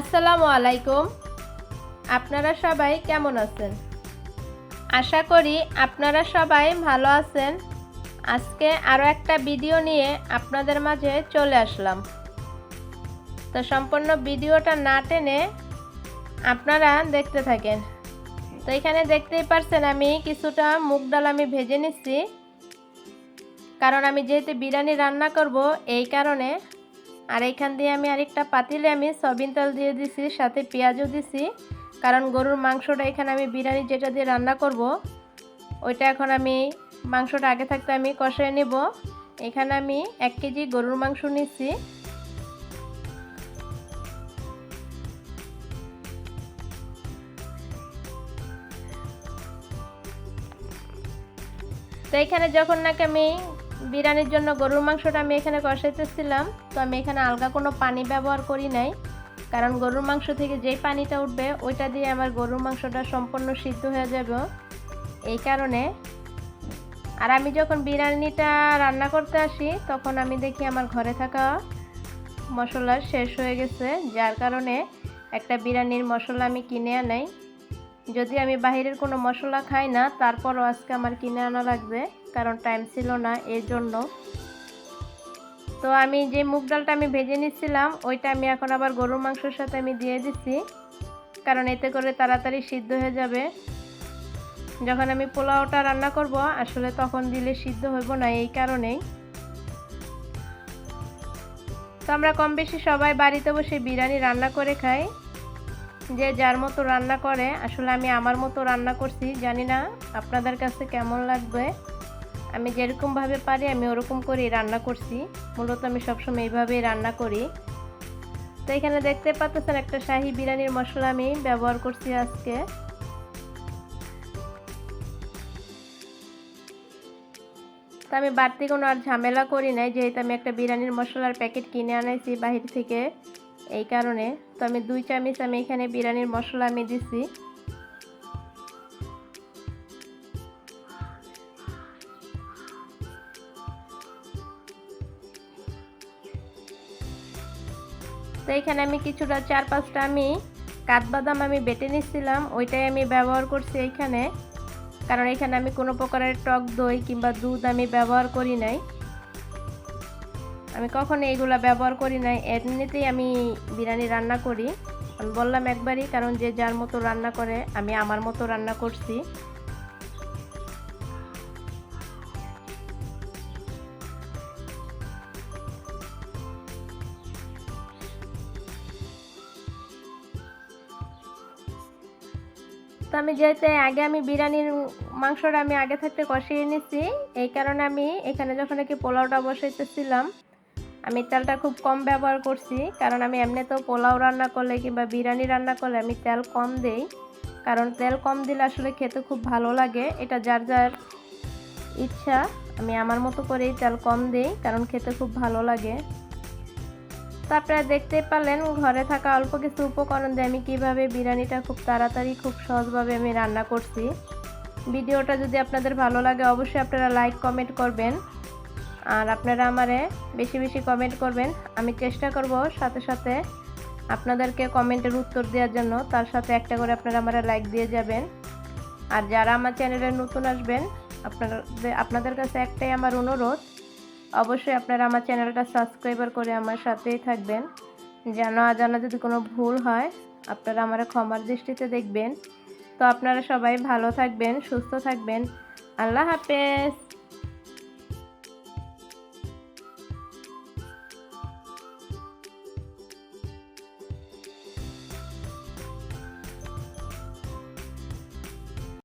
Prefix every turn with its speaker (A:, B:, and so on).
A: আসসালামু আলাইকুম। আপনারা সবাই কেমন আছেন? আশা করি আপনারা সবাই ভালো আছেন। আজকে আরও একটা ভিডিও নিয়ে আপনাদের মাঝে চলে আসলাম। তো সম্পূর্ণ ভিডিওটা না টেনে আপনারা দেখতে থাকেন। তো এখানে দেখতেই পারছেন আমি কিছুটা মুগ ডাল আমি ভেজে নিচ্ছি। কারণ আমি যেহেতু বিরিয়ানি রান্না করব, এই কারণে আর এইখান দিয়ে আমি আরেকটা পাতিলে আমি সবিন তেল দিয়ে দিছি, সাথে পেঁয়াজও দিছি। কারণ গরুর মাংসটা এখানে আমি বিরিয়ানি যেটা দিয়ে রান্না করব, ওইটা এখন আমি মাংসটা আগে থাকতে আমি কষায় নেব। এখানে আমি এক কেজি গরুর মাংস নিচ্ছি তো এখানে যখন নাকি আমি বিরিয়ানির জন্য গরুর মাংসটা আমি এখানে কষাইতেছিলাম, তো আমি এখানে আলগা কোনো পানি ব্যবহার করি নাই। কারণ গরুর মাংস থেকে যেই পানিটা উঠবে, ওইটা দিয়ে আমার গরুর মাংসটা সম্পূর্ণ সিদ্ধ হয়ে যাবে। এই কারণে আর আমি যখন বিরিয়ানিটা রান্না করতে আসি, তখন আমি দেখি আমার ঘরে থাকা মশলা শেষ হয়ে গেছে, যার কারণে একটা বিরিয়ানির মশলা আমি কিনে আনাই। যদি আমি বাহিরের কোনো মশলা খাই না, তারপরও আজকে আমার কিনে আনা লাগবে। কারণ টাইম ছিল না এর জন্য তো আমি যে মুগ ডালটা আমি ভেজে নিচ্ছিলাম, ওইটা আমি এখন আবার গরুর মাংসের সাথে আমি দিয়ে দিচ্ছি, কারণ এতে করে তাড়াতাড়ি সিদ্ধ হয়ে যাবে। যখন আমি পোলাওটা রান্না করব, আসলে তখন দিলে সিদ্ধ হইব না, এই কারণেই। তো আমরা কম বেশি সবাই বাড়িতে বসে বিরিয়ানি রান্না করে খাই। যে যার মতো রান্না করে, আসলে আমি আমার মতো রান্না করছি, জানি না আপনাদের কাছে কেমন লাগবে। আমি যেরকমভাবে পারি, আমি ওরকম করেই রান্না করছি। মূলত আমি সবসময় এইভাবেই রান্না করি। তো এখানে দেখতে পাচ্ছেন একটা শাহি বিরিয়ানির মশলা আমি ব্যবহার করছি আজকে। তো আমি বাড়তি কোনো আর ঝামেলা করি নাই, যেহেতু আমি একটা বিরিয়ানির মশলার প্যাকেট কিনে আনাইছি বাহির থেকে। এই কারণে। তো আমি দুই চামচ আমি এখানে বিরিয়ানির মশলা আমি দিছি। তো এখানে আমি কিছুটা চার পাঁচটা আমি কাঠবাদাম আমি বেটে নিচ্ছিলাম ওইটাই আমি ব্যবহার করছি এইখানে কারণ এখানে আমি কোনো প্রকারের টক দই কিংবা দুধ আমি ব্যবহার করি নাই। আমি কখনো এইগুলো ব্যবহার করি নাই, এমনিতেই আমি বিরিয়ানি রান্না করি। আমি বললাম একবারই, কারণ যে যার মতো রান্না করে, আমি আমার মতো রান্না করছি। তো আমি যেহেতু আগে আমি বিরিয়ানির মাংসটা আমি আগে থাকতে কষিয়ে নিচ্ছি এই কারণে আমি এখানে যখন নাকি পোলাওটা বসাইতেছিলাম, আমি তেলটা খুব কম ব্যবহার করছি। কারণ আমি এমনিতেও পোলাও রান্না করলে কিংবা বিরিয়ানি রান্না করলে আমি তেল কম দেই। কারণ তেল কম দিলে আসলে খেতে খুব ভালো লাগে, এটা যার যার ইচ্ছা, আমি আমার মতো করেই তেল কম দেই, কারণ খেতে খুব ভালো লাগে। আপনারা দেখতে পারলেন, ঘরে থাকা অল্প কিছু উপকরণ দিয়ে আমি কীভাবে বিরিয়ানিটা খুব তাড়াতাড়ি, খুব সহজভাবে আমি রান্না করছি। ভিডিওটা যদি আপনাদের ভালো লাগে, অবশ্যই আপনারা লাইক কমেন্ট করবেন। আর আপনারা আমারে বেশি বেশি কমেন্ট করবেন। আমি চেষ্টা করব সাথে সাথে আপনাদেরকে কমেন্টের উত্তর দেওয়ার জন্য। তার সাথে একটা করে আপনারা আমার লাইক দিয়ে যাবেন। আর যারা আমার চ্যানেলে নতুন আসবেন আপনাদের আপনাদের কাছে একটাই আমার অনুরোধ অবশ্যই আপনারা আমার চ্যানেলটা সাবস্ক্রাইবার করে আমার সাথেই থাকবেন। যেন আজানা যদি কোনো ভুল হয়, আপনারা আমার ক্ষমার দৃষ্টিতে দেখবেন। তো আপনারা সবাই ভালো থাকবেন, সুস্থ থাকবেন। আল্লাহ হাফেজ।